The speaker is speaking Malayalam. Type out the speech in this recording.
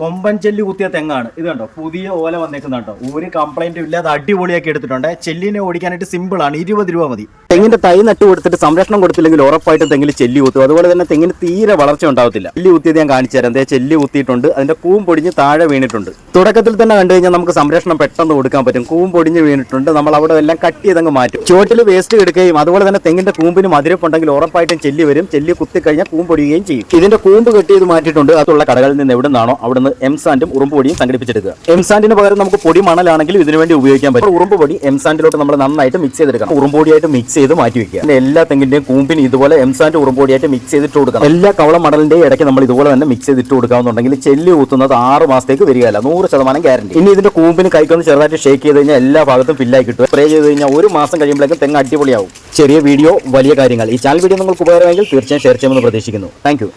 കൊമ്പൻ ചെല്ലി കുത്തിയ തെങ്ങാണ്. ഇത് കണ്ടോ? പുതിയ ഓല വന്നേക്കുന്ന കേട്ടോ ഒരു കംപ്ലൈന്റും ഇല്ലാതെ അടിപൊളിയാക്കി എടുത്തിട്ടുണ്ട്. ചെല്ലിനെ ഓടിക്കാനായിട്ട് സിമ്പിൾ ആണ്. ഇരുപത് രൂപ മതി. തെങ്ങിന്റെ തൈ നട്ട് കൊടുത്തിട്ട് സംരക്ഷണം കൊടുത്തില്ലെങ്കിൽ ഉറപ്പായിട്ടും തെങ്ങിൽ ചെല്ലി കുത്തും. അതുപോലെ തന്നെ തെങ്ങിന് തീരെ വളർച്ച ഉണ്ടാവത്തില്ല. ചെല്ലി കുത്തിയത് ഞാൻ കാണിച്ചു തരാം. അതേ ചെല്ലി കുത്തിയിട്ടുണ്ട്. അതിന്റെ കൂം പൊടിഞ്ഞ് താഴെ വീണിട്ടുണ്ട്. തുടക്കത്തിൽ തന്നെ കണ്ടു കഴിഞ്ഞാൽ നമുക്ക് സംരക്ഷണം പെട്ടെന്ന് കൊടുക്കാൻ പറ്റും. കൂം പൊടിഞ്ഞ് വീണിട്ടുണ്ട്. നമ്മൾ അവിടെ എല്ലാം കട്ട് ചെയ്തങ്ങ് മാറ്റും. ചുവട്ടിൽ വേസ്റ്റ് എടുക്കുകയും അതുപോലെ തന്നെ തെങ്ങിന്റെ കൂമ്പിന് മധുരപ്പുണ്ടെങ്കിൽ ഉറപ്പായിട്ടും ചെല്ലി വരും. ചെല്ലി കുത്തി കഴിഞ്ഞാൽ കൂമ്പൊടിയുകയും ചെയ്യും. ഇതിന്റെ കൂമ്പ് കെട്ടിയത് മാറ്റിയിട്ടുണ്ട്. അതുള്ള കടകളിൽ നിന്ന് എവിടെ നിന്നാണോ എം സാൻഡും ഉറുമ്പ് പൊടിയും സംഘടിപ്പിച്ചെടുക്കുക. എം സാൻഡിന് പകരം നമുക്ക് പൊടി മണലാണെങ്കിലും ഇതിനു വേണ്ടി ഉപയോഗിക്കാൻ പറ്റും. ഉറുമ്പ് പൊടി എം സാൻഡിലോട്ട് നമ്മൾ നന്നായിട്ട് മിക്സ് ചെയ്തെടുക്കണം. ഉറുമ്പ് പൊടിയായിട്ട് മിക്സ് ചെയ്ത് മാറ്റി വെക്കുക. എല്ലാ തെങ്ങിന്റെയും കൂമ്പിന് ഇതുപോലെ എം സാൻഡ് ഉറുമ്പ് പൊടിയായിട്ട് മിക്സ് ചെയ്തിട്ട് കൊടുക്കണം. എല്ലാ കവള മണലിന്റെയും ഇടയ്ക്ക് നമ്മൾ ഇതുപോലെ തന്നെ മിക്സ് ചെയ്തിട്ട് കൊടുക്കാമെന്നുണ്ടെങ്കിൽ ചെല്ലി ഊത്തുന്നത് ആറ് മാസത്തേക്ക് വരികയല്ല. നൂറ് ശതമാനം ഗ്യാരണ്ടി ഇനി ഇതിന്റെ കൂമ്പിന് കൈക്കൊന്ന് ചെറുതായിട്ട് ഷേക്ക് ചെയ്ത് കഴിഞ്ഞാൽ എല്ലാ ഭാഗത്തും ഫില്ലായി കിട്ടും. സ്പ്രേ ചെയ്ത് കഴിഞ്ഞാൽ ഒരു മാസം കഴിയുമ്പോഴേക്കും തെങ്ങ് അടിപൊളിയാവും. ചെറിയ വീഡിയോ വലിയ കാര്യങ്ങൾ. ഈ ചാനൽ വീഡിയോ നിങ്ങൾക്ക് ഉപകാരമെങ്കിൽ തീർച്ചയായും ഷെയർ ചെയ്യുമെന്ന് പ്രതീക്ഷിക്കുന്നു. താങ്ക്